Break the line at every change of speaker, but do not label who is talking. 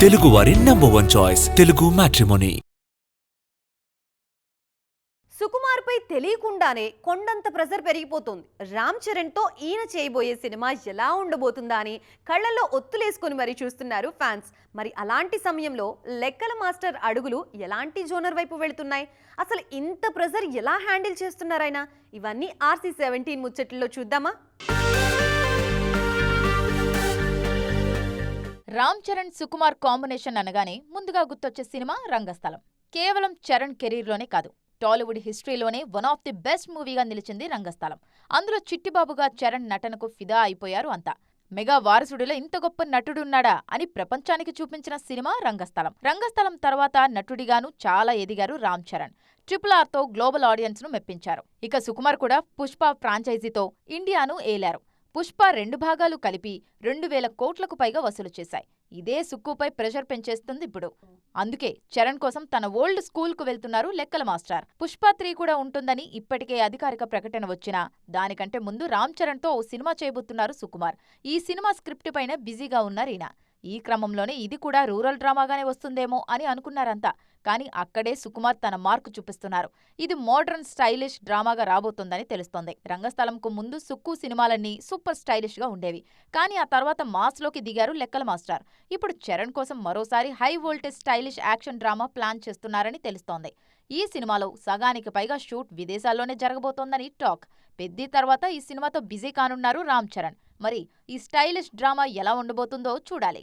తెలుగువారి number one choice Telugu matrimony
సుకుమార్పై తెలియకుండానే కొండంత ప్రెజర్ పెరిగిపోతుంది. రామ్ చరణ్తో ఈయన చేయబోయే సినిమా ఎలా ఉండబోతుందా అని కళ్ళల్లో ఒత్తులేసుకొని మరీ చూస్తున్నారు ఫ్యాన్స్ మరి అలాంటి సమయంలో లెక్కల మాస్టర్ అడుగులు ఎలాంటి జోనర్ వైపు వెళుతున్నాయి? అసలు ఇంత ప్రెజర్ ఎలా హ్యాండిల్ చేస్తున్నారైనా ఇవన్నీ ఆర్సీ సెవెంటీన్ ముచ్చట్లో చూద్దామా?
రామ్ చరణ్ సుకుమార్ కాంబినేషన్ అనగానే ముందుగా గుర్తొచ్చే సినిమా రంగస్థలం. కేవలం చరణ్ కెరీర్లోనే కాదు టాలీవుడ్ హిస్టరీలోనే వన్ ఆఫ్ ది బెస్ట్ మూవీగా నిలిచింది రంగస్థలం. అందులో చిట్టిబాబుగా చరణ్ నటనకు ఫిదా అయిపోయారు అంతా. మెగా వారసుడిలో ఇంత గొప్ప నటుడున్నాడా అని ప్రపంచానికి చూపించిన సినిమా రంగస్థలం. రంగస్థలం తర్వాత నటుడిగాను చాలా ఎదిగారు రామ్ చరణ్. ట్రిపుల్ ఆర్తో గ్లోబల్ ఆడియన్స్ను మెప్పించారు. ఇక సుకుమార్ కూడా పుష్ప ఫ్రాంచైజీతో ఇండియాను ఏలారు. పుష్ప రెండు భాగాలు కలిపి రెండు వేల కోట్లకు పైగా వసూలు చేశాయి. ఇదే సుక్కుపై ప్రెషర్ పెంచేస్తుంది ఇప్పుడు. అందుకే చరణ్ కోసం తన ఓల్డ్ స్కూల్కు వెళ్తున్నారు లెక్కల మాస్టర్. పుష్ప త్రీ కూడా ఉంటుందని ఇప్పటికే అధికారిక ప్రకటన వచ్చినా దానికంటే ముందు రామ్ చరణ్తో ఓ సినిమా చేయబోతున్నారు సుకుమార్. ఈ సినిమా స్క్రిప్ట్ పైన బిజీగా ఉన్నారు ఈయన ఈ క్రమంలోనే ఇది కూడా రూరల్ డ్రామాగానే వస్తుందేమో అని అనుకున్నారంతా. కానీ అక్కడే సుకుమార్ తన మార్కు చూపిస్తున్నారు. ఇది మోడర్న్ స్టైలిష్ డ్రామాగా రాబోతుందని తెలుస్తోంది. రంగస్థలంకు ముందు సుక్కు సినిమాలన్నీ సూపర్ స్టైలిష్గా ఉండేవి. కానీ ఆ తర్వాత మాస్లోకి దిగారు లెక్కల మాస్టర్. ఇప్పుడు చరణ్ కోసం మరోసారి high voltage stylish action drama plan చేస్తున్నారని తెలుస్తోంది. ఈ సినిమాలో సగానికి పైగా షూట్ విదేశాల్లోనే జరగబోతోందని టాక్. పెద్ది తర్వాత ఈ సినిమాతో బిజీ కానున్నారు రామ్ చరణ్. మరి ఈ స్టైలిష్ డ్రామా ఎలా ఉండబోతుందో చూడాలి.